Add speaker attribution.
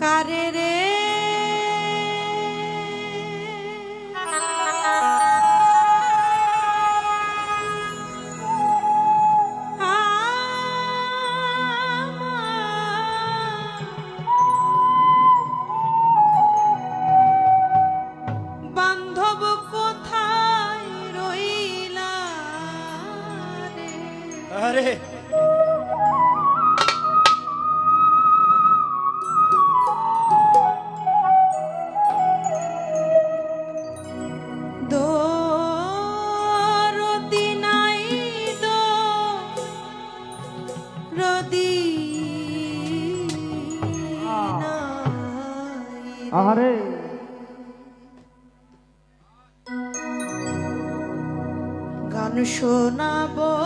Speaker 1: কারে রে
Speaker 2: আরে।
Speaker 3: আহারে।
Speaker 1: গান শোনাবো